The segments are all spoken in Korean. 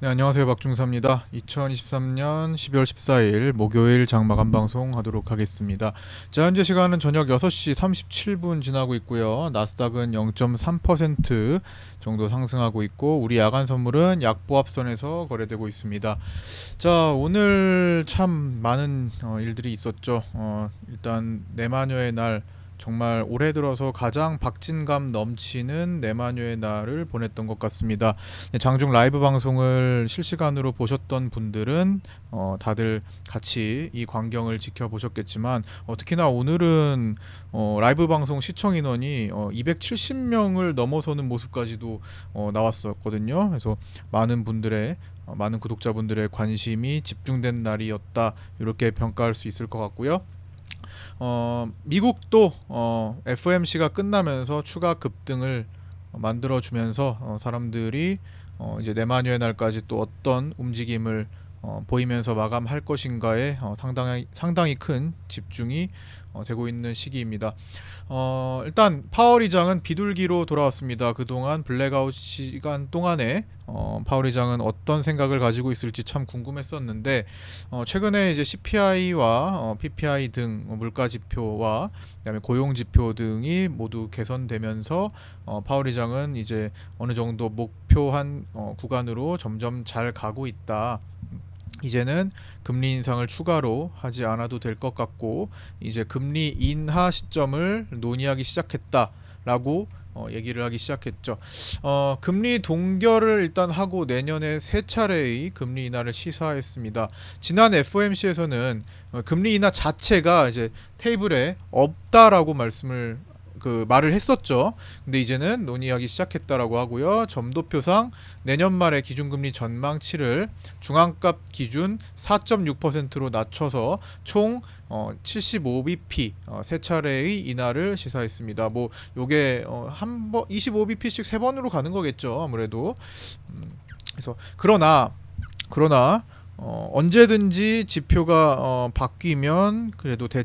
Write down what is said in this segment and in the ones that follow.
네, 안녕하세요. 박중사입니다. 2023년 12월 14일 목요일 장마감 방송 하도록 하겠습니다. 자, 현재 시간은 저녁 6시 37분 지나고 있고요. 나스닥은 0.3% 정도 상승하고 있고 우리 야간 선물은 약보합선에서 거래되고 있습니다. 자, 오늘 참 많은 어, 일들이 있었죠. 어, 일단 내마녀의 날 정말 올해 들어서 가장 박진감 넘치는 내마녀의 날을 보냈던 것 같습니다. 네, 장중 라이브 방송을 실시간으로 보셨던 분들은 어, 다들 같이 이 광경을 지켜보셨겠지만 어, 특히나 오늘은 어, 라이브 방송 시청 인원이 어, 270명을 넘어서는 모습까지도 어, 나왔었거든요. 그래서 많은 분들의 어, 많은 구독자분들의 관심이 집중된 날이었다 이렇게 평가할 수 있을 것 같고요. 어, 미국도 어, FOMC가 끝나면서 추가 급등을 만들어 주면서 어, 사람들이 어, 이제 내마녀의 날까지 또 어떤 움직임을 어, 보이면서 마감할 것인가에 어, 상당히 상당히 큰 집중이 어, 되고 있는 시기입니다. 어, 일단 파월 의장은 비둘기로 돌아왔습니다. 그동안 블랙아웃 시간 동안에 어, 파월 의장은 어떤 생각을 가지고 있을지 참 궁금했었는데 어, 최근에 이제 CPI와 어, PPI 등 어, 물가 지표와 그다음에 고용 지표 등이 모두 개선되면서 어, 파월 의장은 이제 어느 정도 목표한 어, 구간으로 점점 잘 가고 있다. 이제는 금리 인상을 추가로 하지 않아도 될 것 같고 이제 금리 인하 시점을 논의하기 시작했다라고 어, 얘기를 하기 시작했죠. 어, 금리 동결을 일단 하고 내년에 세 차례의 금리 인하를 시사했습니다. 지난 FOMC에서는 어, 금리 인하 자체가 이제 테이블에 없다라고 말씀을 그 말을 했었죠. 근데 이제는 논의하기 시작했다라고 하고요. 점도표상 내년 말에 기준금리 전망치를 중앙값 기준 4.6%로 낮춰서 총 어, 75bp 어, 세 차례의 인하를 시사했습니다. 뭐 요게 어, 한번 25bp씩 세 번으로 가는 거겠죠. 아무래도 음, 그래서 그러나 그러나 어, 언제든지 지표가 어, 바뀌면 그래도 대,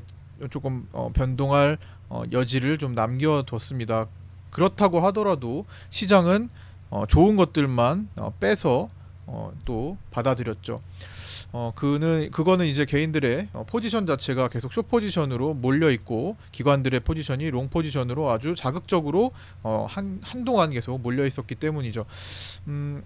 조금 어, 변동할 어, 여지를 좀 남겨뒀습니다. 그렇다고 하더라도 시장은 어, 좋은 것들만 어, 빼서 어, 또 받아들였죠. 어, 그는 그거는 이제 개인들의 어, 포지션 자체가 계속 숏 포지션으로 몰려 있고 기관들의 포지션이 롱 포지션으로 아주 자극적으로 어, 한 한동안 계속 몰려 있었기 때문이죠. 음,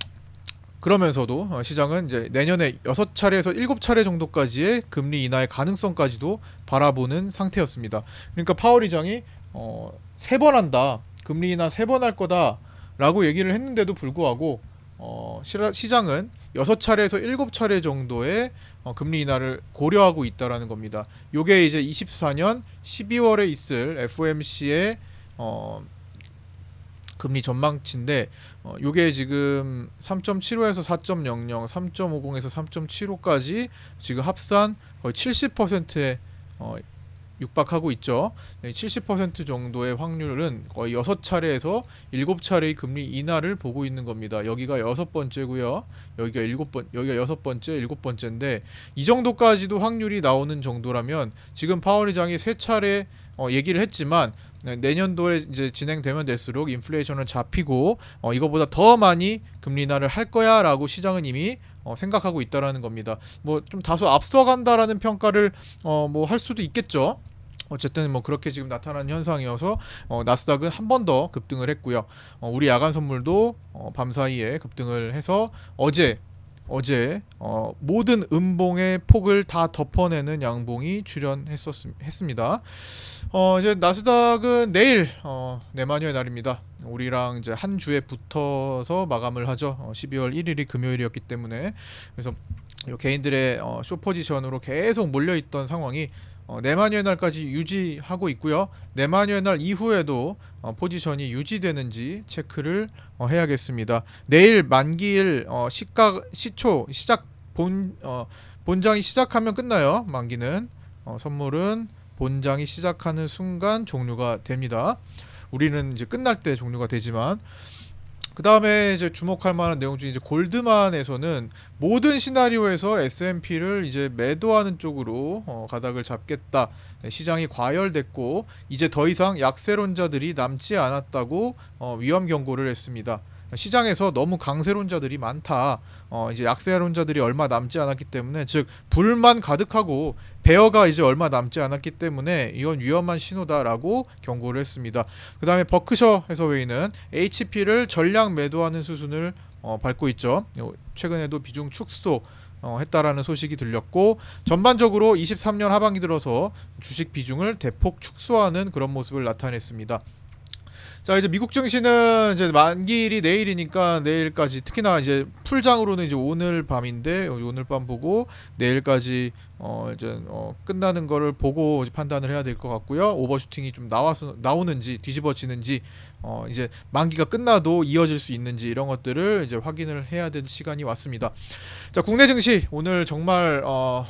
그러면서도 어, 시장은 이제 내년에 여섯 차례에서 일곱 차례 정도까지의 금리 인하의 가능성까지도 바라보는 상태였습니다. 그러니까 파월 의장이 어, 세 번 한다. 금리 인하 세 번 할 거다라고 얘기를 했는데도 불구하고 어, 시장은 여섯 차례에서 일곱 차례 정도의 어, 금리 인하를 고려하고 있다라는 겁니다. 요게 이제 24년 12월에 있을 FOMC의 어, 금리 전망치인데 어, 요게 지금 3.75에서 4.00, 3.50에서 3.75까지 지금 합산 거의 70%에 어, 육박하고 있죠. 70% 정도의 확률은 거의 6차례에서 7차례의 금리 인하를 보고 있는 겁니다. 여기가 여섯 번째고요. 여기가 일곱 번 여기가 여섯 번째, 일곱 번째인데 이 정도까지도 확률이 나오는 정도라면 지금 파월 의장이 세 차례 어, 얘기를 했지만 네, 내년도에 이제 진행되면 될수록 인플레이션은 잡히고 어, 이거보다 더 많이 금리 인하를 할 거야라고 시장은 이미 어, 생각하고 있다라는 겁니다. 뭐 좀 다소 앞서간다라는 평가를 어, 뭐 할 수도 있겠죠. 어쨌든 뭐 그렇게 지금 나타난 현상이어서 어, 나스닥은 한 번 더 급등을 했고요. 어, 우리 야간 선물도 어, 밤 사이에 급등을 해서 어제 어제 어, 모든 음봉의 폭을 다 덮어내는 양봉이 출현했었습니다. 어, 이제 나스닥은 내일 어, 내마녀의 날입니다. 우리랑 이제 한 주에 붙어서 마감을 하죠. 어, 12월 1일이 금요일이었기 때문에 그래서 요 개인들의 어, 쇼 포지션으로 계속 몰려 있던 상황이 어, 내마녀의 날까지 유지하고 있고요. 내마녀의 날 이후에도 어, 포지션이 유지되는지 체크를 어, 해야겠습니다. 내일 만기일 어, 시가 시초 시작 본 어, 본장이 시작하면 끝나요. 만기는 어, 선물은 본장이 시작하는 순간 종료가 됩니다. 우리는 이제 끝날 때 종료가 되지만 그 다음에 이제 주목할 만한 내용 중에 이제 골드만에서는 모든 시나리오에서 S&P를 이제 매도하는 쪽으로 어, 가닥을 잡겠다. 네, 시장이 과열됐고 이제 더 이상 약세론자들이 남지 않았다고 어, 위험 경고를 했습니다. 시장에서 너무 강세론자들이 많다. 어, 이제 약세론자들이 얼마 남지 않았기 때문에 즉 불만 가득하고 베어가 이제 얼마 남지 않았기 때문에 이건 위험한 신호다라고 경고를 했습니다. 그다음에 버크셔 해서웨이는 HP를 전량 매도하는 수순을 어, 밟고 있죠. 요- 최근에도 비중 축소 어, 했다라는 소식이 들렸고 전반적으로 23년 하반기 들어서 주식 비중을 대폭 축소하는 그런 모습을 나타냈습니다. 자 이제 미국 증시는 이제 만기일이 내일이니까 내일까지 특히나 이제 풀장으로는 이제 오늘 밤인데 오늘 밤 보고 내일까지 어 이제 어 끝나는 거를 보고 판단을 해야 될 것 같고요 오버슈팅이 좀 나와서 나오는지 뒤집어지는지 어 이제 만기가 끝나도 이어질 수 있는지 이런 것들을 이제 확인을 해야 될 시간이 왔습니다. 자 국내 증시 오늘 정말 어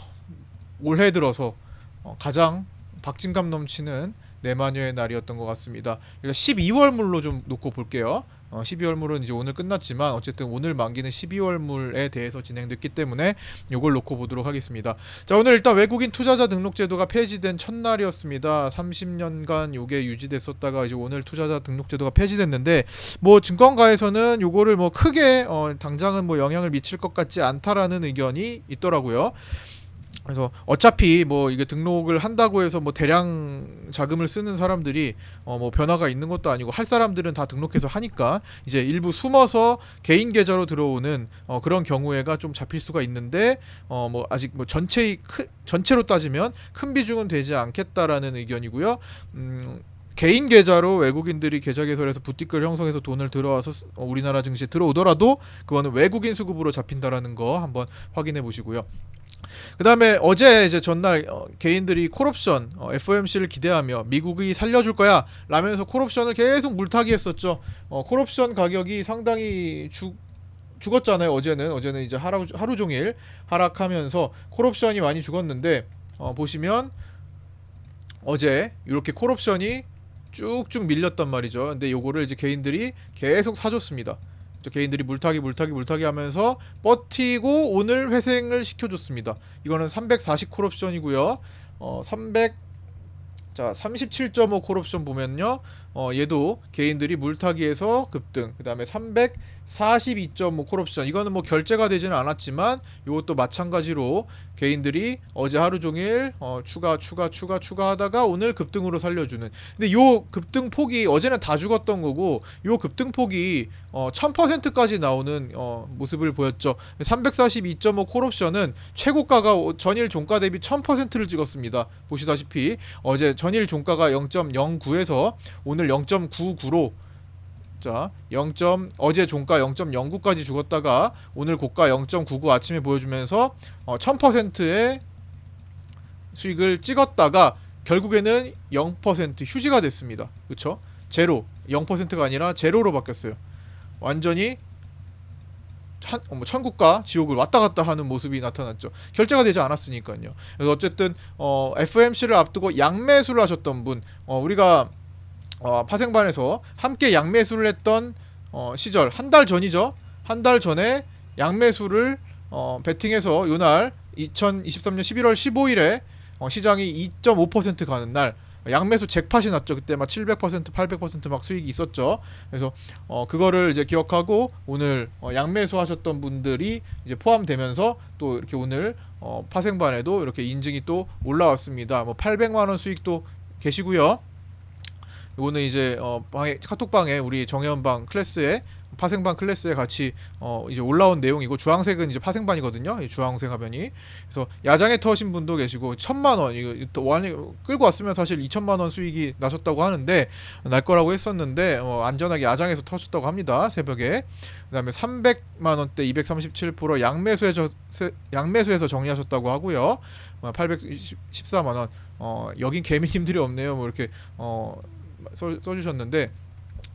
올해 들어서 어 가장 박진감 넘치는 내마녀의 날이었던 것 같습니다. 그러니까 12월물로 좀 놓고 볼게요. 어, 12월물은 이제 오늘 끝났지만 어쨌든 오늘 만기는 12월물에 대해서 진행됐기 때문에 이걸 놓고 보도록 하겠습니다. 자 오늘 일단 외국인 투자자 등록 제도가 폐지된 첫날이었습니다. 30년간 요게 유지됐었다가 이제 오늘 투자자 등록 제도가 폐지됐는데 뭐 증권가에서는 요거를 뭐 크게 어, 당장은 뭐 영향을 미칠 것 같지 않다라는 의견이 있더라고요. 그래서 어차피 뭐 이게 등록을 한다고 해서 뭐 대량 자금을 쓰는 사람들이 어 뭐 변화가 있는 것도 아니고 할 사람들은 다 등록해서 하니까 이제 일부 숨어서 개인 계좌로 들어오는 어 그런 경우에가 좀 잡힐 수가 있는데 어 뭐 아직 뭐 전체의 크, 전체로 따지면 큰 비중은 되지 않겠다라는 의견이고요. 음 개인 계좌로 외국인들이 계좌 개설해서 부티크를 형성해서 돈을 들어와서 쓰- 어, 우리나라 증시에 들어오더라도 그거는 외국인 수급으로 잡힌다라는 거 한번 확인해 보시고요. 그다음에 어제 이제 전날 어, 개인들이 콜옵션 어, FOMC를 기대하며 미국이 살려줄 거야 라면서 콜옵션을 계속 물타기 했었죠. 어, 콜옵션 가격이 상당히 죽 죽었잖아요. 어제는 어제는 이제 하루 하루 종일 하락하면서 콜옵션이 많이 죽었는데 어, 보시면 어제 이렇게 콜옵션이 쭉쭉 밀렸단 말이죠. 근데 요거를 이제 개인들이 계속 사줬습니다. 저 개인들이 물타기 물타기 물타기 하면서 버티고 오늘 회생을 시켜줬습니다. 이거는 340 콜옵션이고요. 어, 300 자, 37.5 콜옵션 보면요. 어, 얘도 개인들이 물타기에서 급등. 그다음에 342.5 콜옵션. 이거는 뭐 결제가 되지는 않았지만 이것도 마찬가지로 개인들이 어제 하루 종일 어, 추가 추가 추가 추가하다가 오늘 급등으로 살려주는. 근데 요 급등 폭이 어제는 다 죽었던 거고 요 급등 폭이 어, 1000%까지 나오는 어, 모습을 보였죠. 342.5 콜옵션은 최고가가 오- 전일 종가 대비 1000%를 찍었습니다. 보시다시피 어제 전일 종가가 0.09에서 오늘 0.99로 자, 0. 어제 종가 0.09까지 죽었다가 오늘 고가 0.99 아침에 보여주면서 어, 1000%의 수익을 찍었다가 결국에는 0% 휴지가 됐습니다. 그렇죠? 제로 0%가 아니라 제로로 바뀌었어요. 완전히 한, 어, 뭐 천국과 지옥을 왔다 갔다 하는 모습이 나타났죠. 결제가 되지 않았으니까요. 그래서 어쨌든 어, FMC를 앞두고 양매수를 하셨던 분, 어, 우리가 어, 파생반에서 함께 양매수를 했던 어, 시절 한 달 전이죠. 한 달 전에 양매수를 어, 베팅해서 요날 2023년 11월 15일에 어, 시장이 2.5% 가는 날 양매수 잭팟이 났죠. 그때 막 700%, 800%막 수익이 있었죠. 그래서 어 그거를 이제 기억하고 오늘 어, 양매수 하셨던 분들이 이제 포함되면서 또 이렇게 오늘 어 파생반에도 이렇게 인증이 또 올라왔습니다. 뭐 800만 원 수익도 계시고요. 이거는 이제 어 방에 카톡방에 우리 정혜원방 클래스에 파생반 클래스에 같이 어 이제 올라온 내용이고 주황색은 이제 파생반이거든요. 이 주황색 화면이. 그래서 야장에 터신 분도 계시고 천만 원 이거 또 완이 끌고 왔으면 사실 2천만 원 수익이 나셨다고 하는데 날 거라고 했었는데 어 안전하게 야장에서 터졌다고 합니다. 새벽에. 그다음에 300만 원대 237% 양매수에서 양매수에서 정리하셨다고 하고요. 어, 814만 원. 어 여긴 개미님들이 없네요. 뭐 이렇게 어 써, 써주셨는데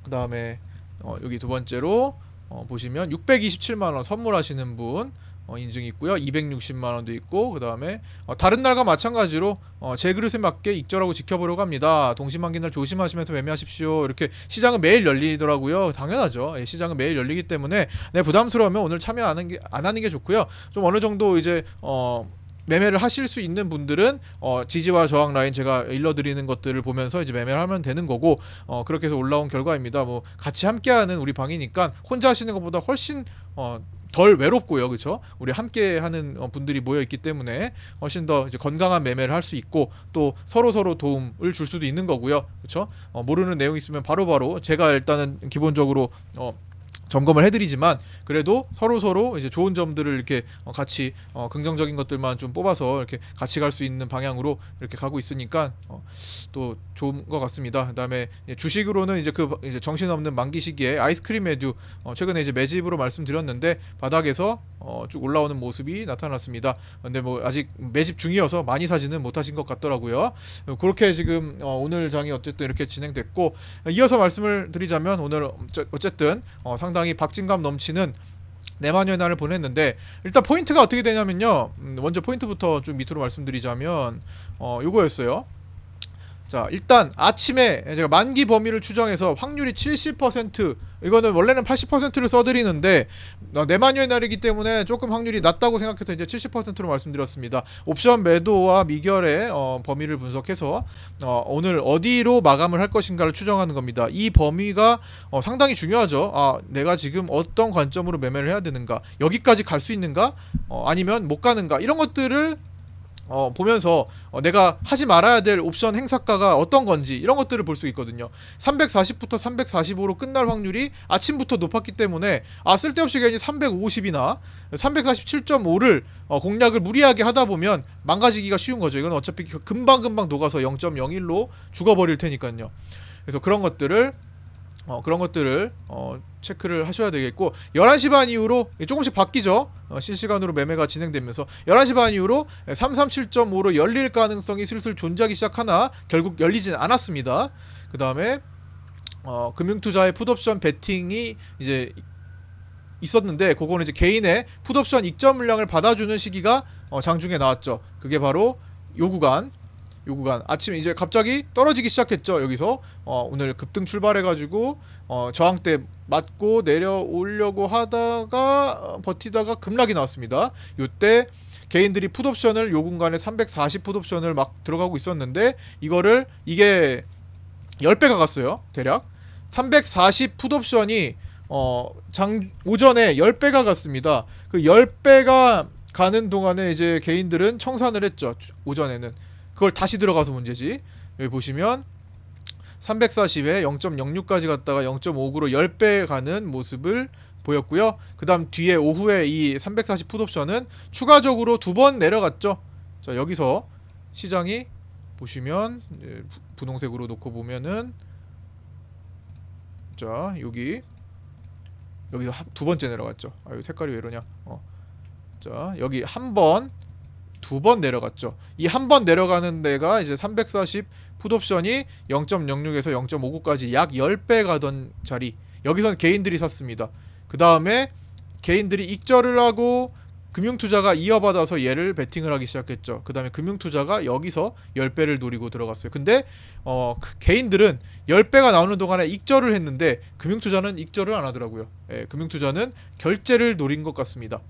그 다음에 어, 여기 두 번째로 어, 보시면 627만 원 선물하시는 분 어, 인증이 있고요. 260만 원도 있고 그 다음에 어, 다른 날과 마찬가지로 어, 제 그릇에 맞게 익절하고 지켜보려고 합니다. 동시만기날 조심하시면서 매매하십시오. 이렇게 시장은 매일 열리더라고요. 당연하죠. 예, 시장은 매일 열리기 때문에 네, 부담스러우면 오늘 참여 안 하는 게, 안 하는 게 좋고요. 좀 어느 정도 이제 어 매매를 하실 수 있는 분들은 어, 지지와 저항 라인 제가 일러드리는 것들을 보면서 이제 매매를 하면 되는 거고 어, 그렇게 해서 올라온 결과입니다. 뭐 같이 함께하는 우리 방이니까 혼자 하시는 것보다 훨씬 어, 덜 외롭고요, 그렇죠? 우리 함께하는 어, 분들이 모여 있기 때문에 훨씬 더 이제 건강한 매매를 할 수 있고 또 서로 서로 도움을 줄 수도 있는 거고요, 그렇죠? 어, 모르는 내용 있으면 바로 바로 제가 일단은 기본적으로 어, 점검을 해드리지만 그래도 서로 서로 이제 좋은 점들을 이렇게 어, 같이 어, 긍정적인 것들만 좀 뽑아서 이렇게 같이 갈 수 있는 방향으로 이렇게 가고 있으니까 어, 또 좋은 것 같습니다. 그다음에 주식으로는 이제 그 이제 정신 없는 만기 시기에 아이스크림 메듀 어, 최근에 이제 매집으로 말씀드렸는데 바닥에서 어, 쭉 올라오는 모습이 나타났습니다. 근데 뭐 아직 매집 중이어서 많이 사지는 못하신 것 같더라고요. 어, 그렇게 지금 어, 오늘 장이 어쨌든 이렇게 진행됐고 이어서 말씀을 드리자면 오늘 어쨌든 어, 상당히 박진감 넘치는 내만여의 날을 보냈는데 일단 포인트가 어떻게 되냐면요. 음, 먼저 포인트부터 좀 밑으로 말씀드리자면 어 요거였어요. 자 일단 아침에 제가 만기 범위를 추정해서 확률이 70% 이거는 원래는 80%를 써드리는데 어, 내만여의 날이기 때문에 조금 확률이 낮다고 생각해서 이제 70%로 말씀드렸습니다. 옵션 매도와 미결의 어, 범위를 분석해서 어, 오늘 어디로 마감을 할 것인가를 추정하는 겁니다. 이 범위가 어, 상당히 중요하죠. 아, 내가 지금 어떤 관점으로 매매를 해야 되는가, 여기까지 갈 수 있는가, 어, 아니면 못 가는가 이런 것들을 어, 보면서 어, 내가 하지 말아야 될 옵션 행사가가 어떤 건지 이런 것들을 볼 수 있거든요. 340부터 345로 끝날 확률이 아침부터 높았기 때문에 아 쓸데없이 괜히 350이나 347.5를 어, 공략을 무리하게 하다 보면 망가지기가 쉬운 거죠. 이건 어차피 금방 금방 녹아서 0.01로 죽어버릴 테니까요. 그래서 그런 것들을 어, 그런 것들을 어, 체크를 하셔야 되겠고 11시 반 이후로 조금씩 바뀌죠. 어, 실시간으로 매매가 진행되면서 11시 반 이후로 337.5로 열릴 가능성이 슬슬 존재하기 시작하나 결국 열리진 않았습니다. 그 다음에 어, 금융투자의 풋옵션 베팅이 이제 있었는데 그거는 이제 개인의 풋옵션 익점 물량을 받아주는 시기가 어, 장중에 나왔죠. 그게 바로 요 구간 요 구간. 아침에 이제 갑자기 떨어지기 시작했죠 여기서. 어, 오늘 급등 출발해가지고 어, 저항대 맞고 내려오려고 하다가 어, 버티다가 급락이 나왔습니다. 요때 개인들이 풋옵션을 요 공간에 340 풋옵션을 막 들어가고 있었는데 이거를 이게 10배가 갔어요 대략. 340 풋옵션이 어, 장 오전에 10배가 갔습니다. 그 10배가 가는 동안에 이제 개인들은 청산을 했죠 오전에는 그걸 다시 들어가서 문제지. 여기 보시면 340에 0.06까지 갔다가 0.59로 10배 가는 모습을 보였고요. 그 다음 뒤에 오후에 이 340 풋옵션은 추가적으로 두 번 내려갔죠. 자, 여기서 시장이 보시면 분홍색으로 놓고 보면은 자, 여기 여기서 한- 두 번째 내려갔죠. 아, 여기 색깔이 왜 이러냐? 어. 자, 여기 한 번, 두 번 내려갔죠. 이 한 번 내려가는 데가 이제 340 풋옵션이 0.06에서 0.59까지 약 10배 가던 자리. 여기선 개인들이 샀습니다. 그 다음에 개인들이 익절을 하고 금융투자가 이어받아서 얘를 베팅을 하기 시작했죠. 그 다음에 금융투자가 여기서 10배를 노리고 들어갔어요. 근데 어, 그 개인들은 10배가 나오는 동안에 익절을 했는데 금융투자는 익절을 안 하더라고요. 예, 금융투자는 결제를 노린 것 같습니다.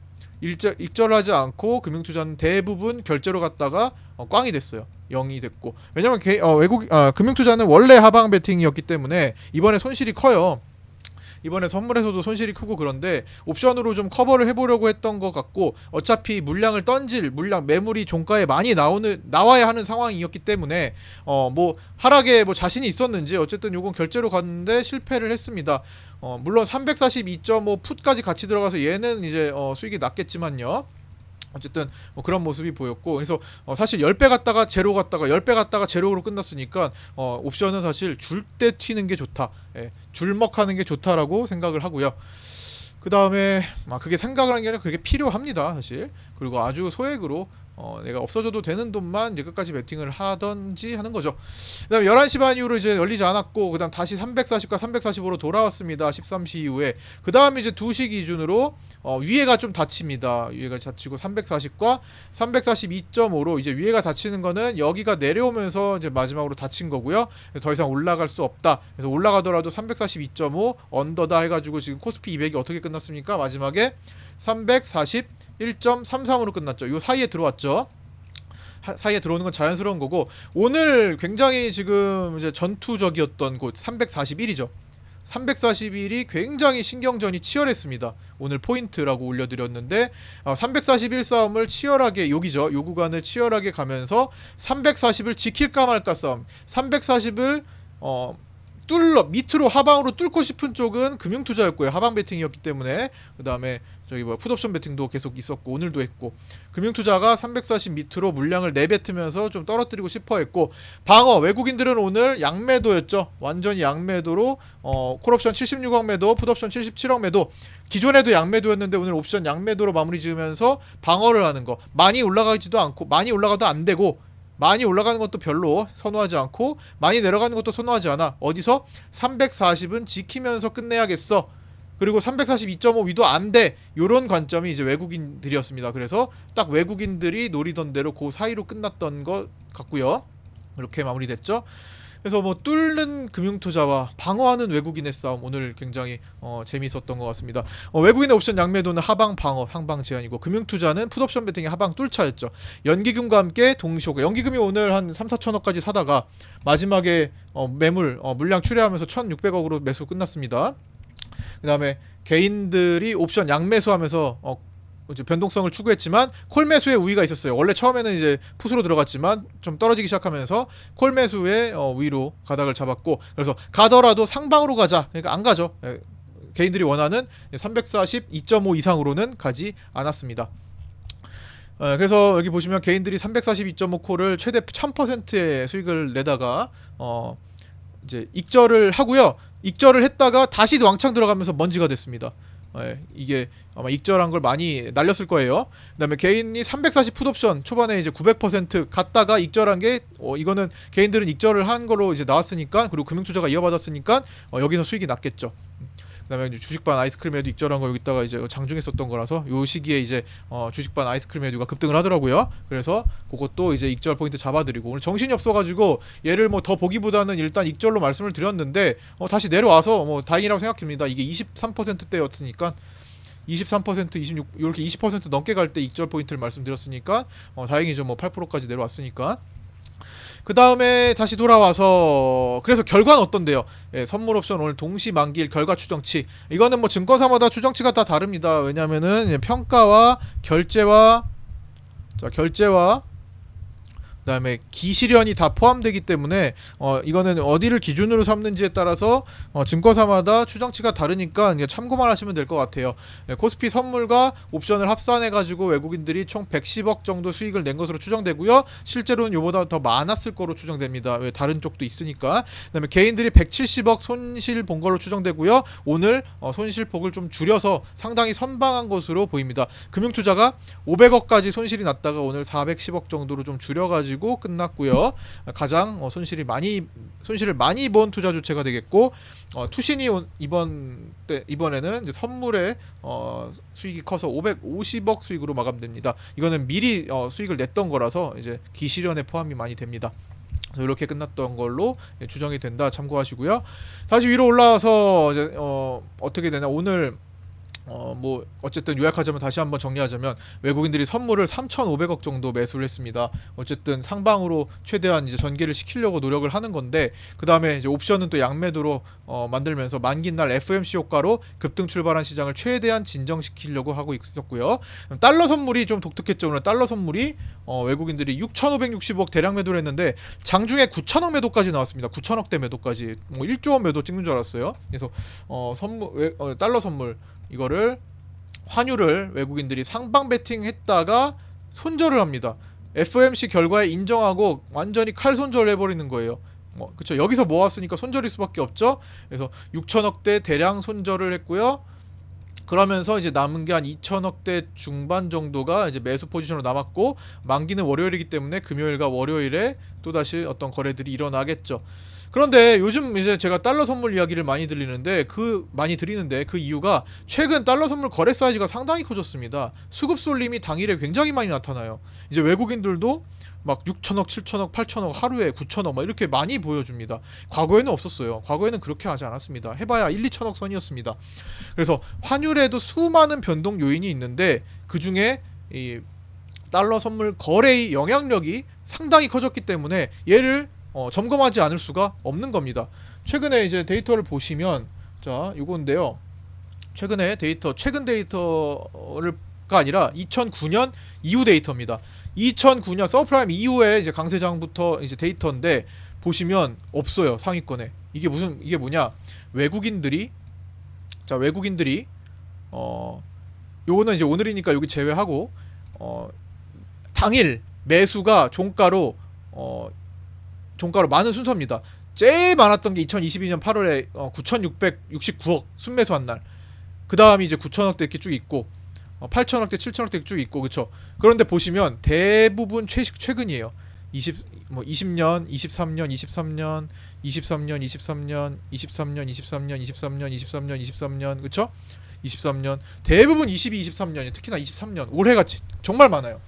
일절, 익절하지 않고 금융투자는 대부분 결제로 갔다가 어, 꽝이 됐어요. 0이 됐고 왜냐면 개, 어, 외국 아, 금융투자는 원래 하방 베팅이었기 때문에 이번에 손실이 커요. 이번에 선물에서도 손실이 크고 그런데 옵션으로 좀 커버를 해보려고 했던 것 같고 어차피 물량을 던질 물량 매물이 종가에 많이 나오는 나와야 하는 상황이었기 때문에 어 뭐 하락에 뭐 자신이 있었는지 어쨌든 요건 결제로 갔는데 실패를 했습니다. 어 물론 342.5 풋까지 같이 들어가서 얘는 이제 어 수익이 낮겠지만요. 어쨌든 뭐 그런 모습이 보였고 그래서 어 사실 10배 갔다가 제로 갔다가 10배 갔다가 제로로 끝났으니까 어 옵션은 사실 줄 때 튀는 게 좋다. 예, 줄먹하는 게 좋다라고 생각을 하고요. 그 다음에 아 그게 생각을 하는 게 아니라 그게 필요합니다 사실 그리고 아주 소액으로 어, 내가 없어져도 되는 돈만 이제 끝까지 베팅을 하던지 하는 거죠. 그다음 11시 반 이후로 이제 열리지 않았고 그다음 다시 340과 345로 돌아왔습니다. 13시 이후에 그다음 이제 2시 기준으로 어, 위에가 좀 닫힙니다. 위에가 닫히고 340과 342.5로 이제 위에가 닫히는 거는 여기가 내려오면서 이제 마지막으로 닫힌 거고요. 더 이상 올라갈 수 없다. 그래서 올라가더라도 342.5 언더다 해 가지고 지금 코스피 200이 어떻게 끝났습니까? 마지막에 341.33으로 끝났죠. 요 사이에 들어왔죠. 하- 사이에 들어오는 건 자연스러운 거고 오늘 굉장히 지금 이제 전투적이었던 곳 341이죠. 341이 굉장히 신경전이 치열했습니다. 오늘 포인트라고 올려드렸는데 어, 341 싸움을 치열하게 여기죠. 요 구간을 치열하게 가면서 340을 지킬까 말까 싸움. 340을 어 뚫러 밑으로 하방으로 뚫고 싶은 쪽은 금융 투자였고요. 하방 베팅이었기 때문에 그 다음에 저기 뭐 풋옵션 베팅도 계속 있었고 오늘도 했고 금융 투자가 340 밑으로 물량을 내뱉으면서 좀 떨어뜨리고 싶어 했고 방어 외국인들은 오늘 양매도였죠. 완전히 양매도로 어 콜옵션 76억 매도, 풋옵션 77억 매도. 기존에도 양매도였는데 오늘 옵션 양매도로 마무리 지으면서 방어를 하는 거 많이 올라가지도 않고 많이 올라가도 안 되고 많이 올라가는 것도 별로 선호하지 않고 많이 내려가는 것도 선호하지 않아. 어디서 340은 지키면서 끝내야겠어. 그리고 342.5 위도 안 돼. 요런 관점이 이제 외국인들이었습니다. 그래서 딱 외국인들이 노리던 대로 그 사이로 끝났던 것 같고요. 이렇게 마무리됐죠. 그래서 뭐 뚫는 금융투자와 방어하는 외국인의 싸움 오늘 굉장히 어, 재미있었던 것 같습니다. 어, 외국인의 옵션 양매도는 하방 방어, 상방 제한이고 금융투자는 풋옵션 베팅의 하방 뚫차였죠. 연기금과 함께 동시호가 연기금이 오늘 한 3, 4천억까지 사다가 마지막에 어, 매물 어, 물량 출회하면서 1,600억으로 매수 끝났습니다. 그 다음에 개인들이 옵션 양매수하면서 어, 이제 변동성을 추구했지만 콜 매수에 우위가 있었어요. 원래 처음에는 이제 풋으로 들어갔지만 좀 떨어지기 시작하면서 콜 매수에 어, 우위로 가닥을 잡았고 그래서 가더라도 상방으로 가자. 그러니까 안 가죠. 예, 개인들이 원하는 342.5 이상으로는 가지 않았습니다. 어, 그래서 여기 보시면 개인들이 342.5 콜을 최대 1000%의 수익을 내다가 어 이제 익절을 하고요. 익절을 했다가 다시 왕창 들어가면서 먼지가 됐습니다. 예, 이게 아마 익절한 걸 많이 날렸을 거예요. 그다음에 개인이 340 풋옵션 초반에 이제 900% 갔다가 익절한 게 어, 이거는 개인들은 익절을 한 걸로 이제 나왔으니까 그리고 금융투자가 이어받았으니까 어, 여기서 수익이 났겠죠. 그다음에 이제 주식반 아이스크림에도 익절한 거 여기다가 이제 장중에 썼던 거라서 요 시기에 이제 어, 주식반 아이스크림에도가 급등을 하더라고요. 그래서 그것도 이제 익절 포인트 잡아드리고 오늘 정신이 없어가지고 얘를 뭐 더 보기보다는 일단 익절로 말씀을 드렸는데 어, 다시 내려와서 뭐 다행이라고 생각합니다. 이게 23%대였으니까 23% 26 이렇게 20% 넘게 갈 때 익절 포인트를 말씀드렸으니까 어, 다행이죠. 뭐 8%까지 내려왔으니까. 그 다음에 다시 돌아와서 그래서 결과는 어떤데요? 예, 선물 옵션 오늘 동시 만기일 결과 추정치 이거는 뭐 증권사마다 추정치가 다 다릅니다. 왜냐면은 이제 평가와 결제와 자 결제와 그다음에 기실현이 다 포함되기 때문에 어 이거는 어디를 기준으로 삼는지에 따라서 어 증권사마다 추정치가 다르니까 참고만 하시면 될 것 같아요. 네, 코스피 선물과 옵션을 합산해 가지고 외국인들이 총 110억 정도 수익을 낸 것으로 추정되고요. 실제로는 이보다 더 많았을 거로 추정됩니다. 왜 다른 쪽도 있으니까. 그다음에 개인들이 170억 손실 본 걸로 추정되고요. 오늘 어 손실 폭을 좀 줄여서 상당히 선방한 것으로 보입니다. 금융투자가 500억까지 손실이 났다가 오늘 410억 정도로 좀 줄여가지고 끝났고요. 가장 어, 손실이 많이 손실을 많이 본 투자 주체가 되겠고 어, 투신이 온- 이번 때 이번에는 선물에 어, 수익이 커서 550억 수익으로 마감됩니다. 이거는 미리 어, 수익을 냈던 거라서 이제 기실현에 포함이 많이 됩니다. 이렇게 끝났던 걸로 예, 추정이 된다 참고하시고요. 다시 위로 올라와서 이제 어, 어떻게 되나 오늘 어 뭐 어쨌든 요약하자면 다시 한번 정리하자면 외국인들이 선물을 3,500억 정도 매수를 했습니다. 어쨌든 상방으로 최대한 이제 전개를 시키려고 노력을 하는 건데 그 다음에 이제 옵션은 또 양매도로 어 만들면서 만기 날 FMC 효과로 급등 출발한 시장을 최대한 진정시키려고 하고 있었고요. 달러 선물이 좀 독특했죠. 오늘 달러 선물이 어 외국인들이 6,560억 대량 매도를 했는데 장중에 9천억 매도까지 나왔습니다. 9천억대 매도까지 뭐 1조 원 매도 찍는 줄 알았어요. 그래서 어 선물 외, 어, 달러 선물 이거를 환율을 외국인들이 상방 베팅했다가 손절을 합니다. FOMC 결과에 인정하고 완전히 칼 손절을 해버리는 거예요. 뭐 그쵸 여기서 모았으니까 손절일 수밖에 없죠. 그래서 6천억 대 대량 손절을 했고요. 그러면서 이제 남은 게 한 2천억 대 중반 정도가 이제 매수 포지션으로 남았고 만기는 월요일이기 때문에 금요일과 월요일에 또 다시 어떤 거래들이 일어나겠죠. 그런데 요즘 이제 제가 달러 선물 이야기를 많이 들리는데 그 많이 드리는데 그 이유가 최근 달러 선물 거래 사이즈가 상당히 커졌습니다. 수급 쏠림이 당일에 굉장히 많이 나타나요. 이제 외국인들도 막 6천억, 7천억, 8천억 하루에 9천억 막 이렇게 많이 보여줍니다. 과거에는 없었어요. 과거에는 그렇게 하지 않았습니다. 해봐야 1, 2천억 선이었습니다. 그래서 환율에도 수많은 변동 요인이 있는데 그 중에 이 달러 선물 거래의 영향력이 상당히 커졌기 때문에 얘를 어, 점검하지 않을 수가 없는 겁니다. 최근에 이제 데이터를 보시면 자 이건데요. 최근에 데이터 최근 데이터를 가 아니라 2009년 이후 데이터입니다. 2009년 서프라임 이후에 이제 강세장부터 이제 데이터인데 보시면 없어요 상위권에 이게 무슨 이게 뭐냐 외국인들이 자 외국인들이 어 요거는 이제 오늘이니까 여기 제외하고 어 당일 매수가 종가로 어 종가로 많은 순서입니다. 제일 많았던 게 2022년 8월에 어, 9,669억 순매수한 날. 그 다음이 이제 9천억대 이렇게 쭉 있고 어, 8천억대, 7천억대 쭉 있고 그렇죠. 그런데 보시면 대부분 최 최근이에요. 20 뭐 20년, 23년, 23년, 23년, 23년, 23년, 23년, 23년, 23년, 23년, 그렇죠? 23년 대부분 22, 23년이 특히나 23년 올해가 지- 정말 많아요.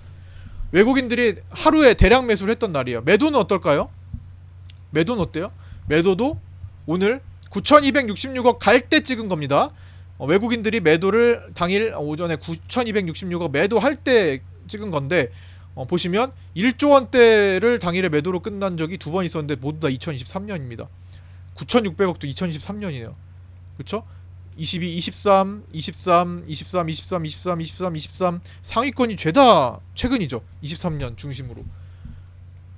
외국인들이 하루에 대량 매수를 했던 날이에요. 매도는 어떨까요? 매도는 어때요? 매도도 오늘 9,266억 갈 때 찍은 겁니다. 어, 외국인들이 매도를 당일 오전에 9,266억 매도할 때 찍은 건데 어, 보시면 1조 원대를 당일에 매도로 끝난 적이 두 번 있었는데 모두 다 2023년입니다. 9,600억도 2023년이네요. 그렇죠? 22, 23, 23, 23, 23, 23, 23, 23 상위권이 죄다 최근이죠. 23년 중심으로.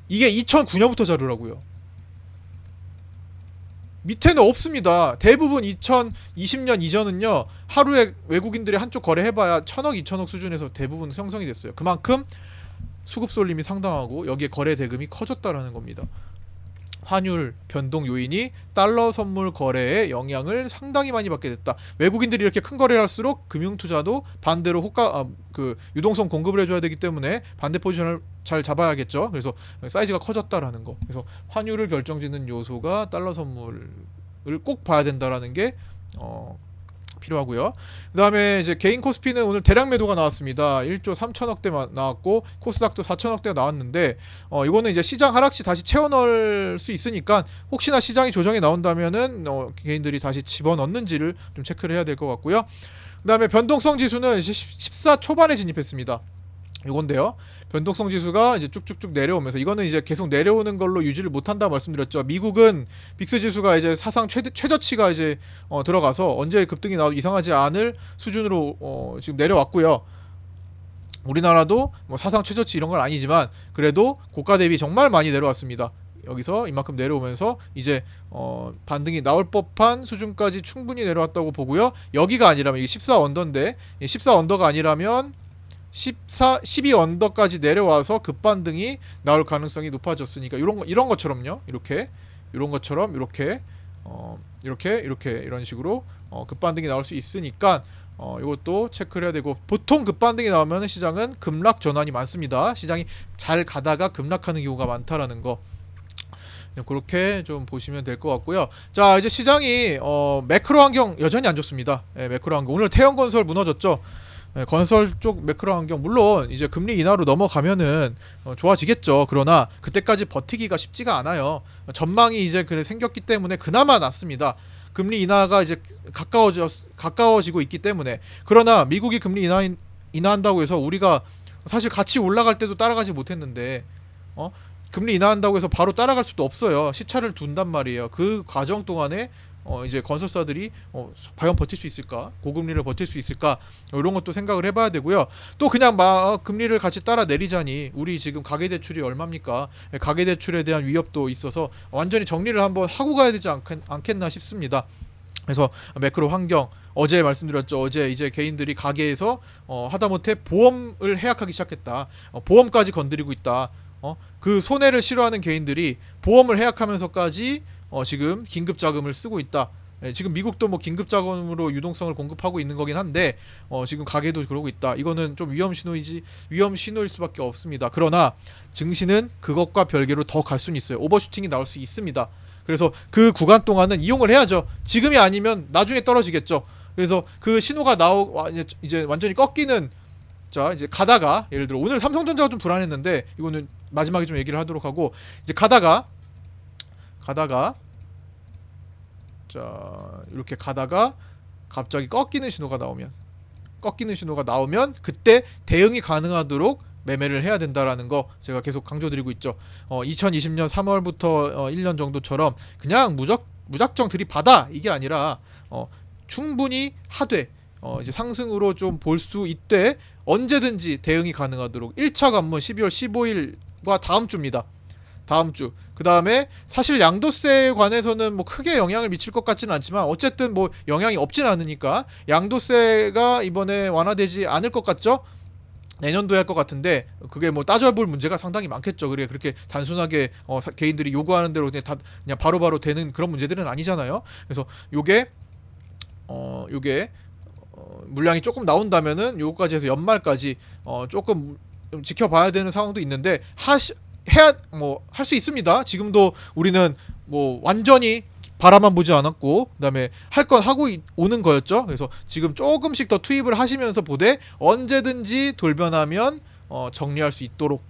이게 2009년부터 자료라고요. 밑에는 없습니다. 대부분 2020년 이전은요 하루에 외국인들이 한쪽 거래해봐야 천억, 이천억 수준에서 대부분 형성이 됐어요. 그만큼 수급 쏠림이 상당하고 여기에 거래 대금이 커졌다라는 겁니다. 환율 변동 요인이 달러 선물 거래에 영향을 상당히 많이 받게 됐다. 외국인들이 이렇게 큰 거래를 할수록 금융 투자도 반대로 호가 아, 그 유동성 공급을 해줘야 되기 때문에 반대 포지션을 잘 잡아야겠죠. 그래서 사이즈가 커졌다라는 거. 그래서 환율을 결정짓는 요소가 달러 선물을 꼭 봐야 된다라는 게 어, 필요하고요. 그 다음에 이제 개인 코스피는 오늘 대량 매도가 나왔습니다. 1조 3천억대 나왔고 코스닥도 4천억대가 나왔는데 어 이거는 이제 시장 하락 시 다시 채워 넣을 수 있으니까 혹시나 시장이 조정이 나온다면은 어 개인들이 다시 집어넣는지를 좀 체크를 해야 될 것 같고요. 그 다음에 변동성 지수는 14 초반에 진입했습니다. 이건데요. 변동성 지수가 이제 쭉쭉쭉 내려오면서 이거는 이제 계속 내려오는 걸로 유지를 못한다 말씀드렸죠. 미국은 빅스 지수가 이제 사상 최대, 최저치가 이제 어, 들어가서 언제 급등이 나와도 이상하지 않을 수준으로 어, 지금 내려왔고요. 우리나라도 뭐 사상 최저치 이런 건 아니지만 그래도 고가 대비 정말 많이 내려왔습니다. 여기서 이만큼 내려오면서 이제 어 반등이 나올 법한 수준까지 충분히 내려왔다고 보고요. 여기가 아니라면 이게 14 언더인데 14 언더가 아니라면 14, 12 언더까지 내려와서 급반등이 나올 가능성이 높아졌으니까 이런 거 이런 것처럼요. 이렇게 이런 것처럼 이렇게 어 이렇게 이렇게 이런 식으로 어 급반등이 나올 수 있으니까 어 이것도 체크를 해야 되고 보통 급반등이 나오면 시장은 급락 전환이 많습니다. 시장이 잘 가다가 급락하는 경우가 많다라는 거. 네, 그렇게 좀 보시면 될 것 같고요. 자 이제 시장이 어 매크로 환경 여전히 안 좋습니다. 예, 매크로 환경 오늘 태형건설 무너졌죠. 예, 건설 쪽 매크로 환경 물론 이제 금리 인하로 넘어가면은 어, 좋아지겠죠. 그러나 그때까지 버티기가 쉽지가 않아요. 전망이 이제 그래 생겼기 때문에 그나마 낫습니다. 금리 인하가 이제 가까워져 가까워지고 있기 때문에 그러나 미국이 금리 인하 인하한다고 해서 우리가 사실 같이 올라갈 때도 따라가지 못했는데 어 금리 인하한다고 해서 바로 따라갈 수도 없어요. 시차를 둔단 말이에요. 그 과정 동안에 어 이제 건설사들이 어 과연 버틸 수 있을까? 고금리를 버틸 수 있을까? 어, 이런 것도 생각을 해봐야 되고요. 또 그냥 막 어, 금리를 같이 따라 내리자니 우리 지금 가계 대출이 얼마입니까? 예, 가계 대출에 대한 위협도 있어서 완전히 정리를 한번 하고 가야 되지 않겠, 않겠나 싶습니다. 그래서 매크로 환경 어제 말씀드렸죠. 어제 이제 개인들이 가게에서 어, 하다못해 보험을 해약하기 시작했다. 어, 보험까지 건드리고 있다. 어, 그 손해를 싫어하는 개인들이 보험을 해약하면서까지 어, 지금 긴급 자금을 쓰고 있다. 예, 지금 미국도 뭐 긴급 자금으로 유동성을 공급하고 있는 거긴 한데 어, 지금 가게도 그러고 있다. 이거는 좀 위험 신호이지 위험 신호일 수밖에 없습니다. 그러나 증시는 그것과 별개로 더 갈 수는 있어요. 오버슈팅이 나올 수 있습니다. 그래서 그 구간 동안은 이용을 해야죠. 지금이 아니면 나중에 떨어지겠죠. 그래서 그 신호가 나오 이제 완전히 꺾이는 자 이제 가다가 예를 들어 오늘 삼성전자가 좀 불안했는데 이거는 마지막에 좀 얘기를 하도록 하고 이제 가다가 가다가 자 이렇게 가다가 갑자기 꺾이는 신호가 나오면 꺾이는 신호가 나오면 그때 대응이 가능하도록 매매를 해야 된다라는 거 제가 계속 강조드리고 있죠. 어, 2020년 3월부터 어, 1년 정도처럼 그냥 무적 무작정 들이받아 이게 아니라 어, 충분히 하되 어, 이제 상승으로 좀 볼 수 있되 언제든지 대응이 가능하도록 1차 관문 12월 15일과 다음 주입니다. 다음 주. 그 다음에 사실 양도세에 관해서는 뭐 크게 영향을 미칠 것 같지는 않지만 어쨌든 뭐 영향이 없진 않으니까 양도세가 이번에 완화되지 않을 것 같죠? 내년도에 할 것 같은데 그게 뭐 따져볼 문제가 상당히 많겠죠. 그래 그렇게 단순하게 어, 사- 개인들이 요구하는 대로 그냥 다 그냥 바로바로 되는 그런 문제들은 아니잖아요. 그래서 요게 어 요게 어, 물량이 조금 나온다면은 요거까지 해서 연말까지 어 조금 좀 지켜봐야 되는 상황도 있는데 하시 해야 뭐 할 수 있습니다. 지금도 우리는 뭐 완전히 바라만 보지 않았고 그다음에 할 건 하고 이- 오는 거였죠. 그래서 지금 조금씩 더 투입을 하시면서 보되 언제든지 돌변하면 어, 정리할 수 있도록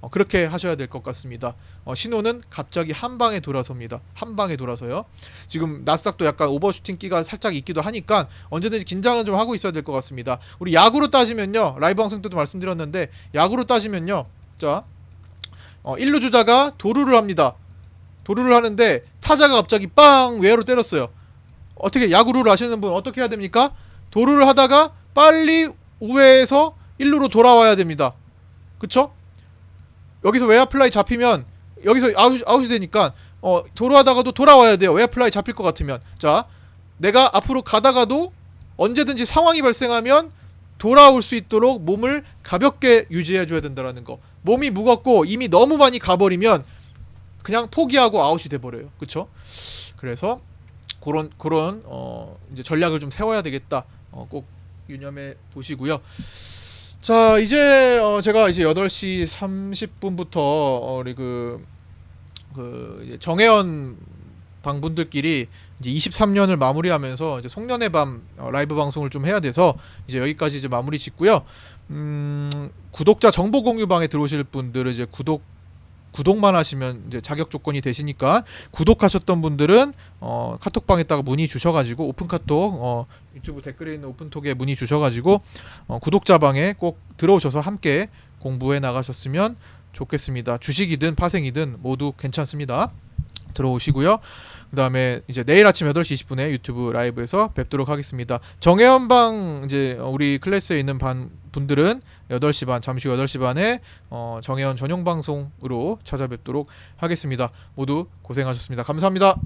어, 그렇게 하셔야 될 것 같습니다. 어, 신호는 갑자기 한 방에 돌아섭니다. 한 방에 돌아서요. 지금 나스닥도 약간 오버슈팅 끼가 살짝 있기도 하니까 언제든지 긴장은 좀 하고 있어야 될 것 같습니다. 우리 야구로 따지면요. 라이브 방송 때도 말씀드렸는데 야구로 따지면요. 자, 어, 1루 주자가 도루를 합니다. 도루를 하는데 타자가 갑자기 빵 외야로 때렸어요. 어떻게 야구를 아시는 분 어떻게 해야 됩니까? 도루를 하다가 빨리 우회해서 1루로 돌아와야 됩니다. 그쵸? 여기서 외야 플라이 잡히면 여기서 아웃, 아웃이 되니까 어, 도루하다가도 돌아와야 돼요. 외야 플라이 잡힐 것 같으면. 자, 내가 앞으로 가다가도 언제든지 상황이 발생하면 돌아올 수 있도록 몸을 가볍게 유지해 줘야 된다라는 거. 몸이 무겁고 이미 너무 많이 가버리면 그냥 포기하고 아웃이 돼 버려요. 그렇죠? 그래서 그런 그런 어 이제 전략을 좀 세워야 되겠다. 어, 꼭 유념해 보시고요. 자, 이제 어 제가 이제 8시 30분부터 어 우리 그, 그 정혜원 방분들끼리 이제 23년을 마무리하면서 이제 송년회 밤 어, 라이브 방송을 좀 해야 돼서 이제 여기까지 이제 마무리 짓고요. 음, 구독자 정보 공유방에 들어오실 분들은 이제 구독 구독만 하시면 이제 자격 조건이 되시니까 구독하셨던 분들은 어, 카톡방에다가 문의 주셔가지고 오픈 카톡 어, 유튜브 댓글에 있는 오픈톡에 문의 주셔가지고 어, 구독자방에 꼭 들어오셔서 함께 공부해 나가셨으면 좋겠습니다. 주식이든 파생이든 모두 괜찮습니다. 들어오시고요. 그 다음에 이제 내일 아침 8시 20분에 유튜브 라이브에서 뵙도록 하겠습니다. 정혜원방 이제 우리 클래스에 있는 반 분들은 8시 반 잠시 후 8시 반에 어, 정혜원 전용 방송으로 찾아뵙도록 하겠습니다. 모두 고생하셨습니다. 감사합니다.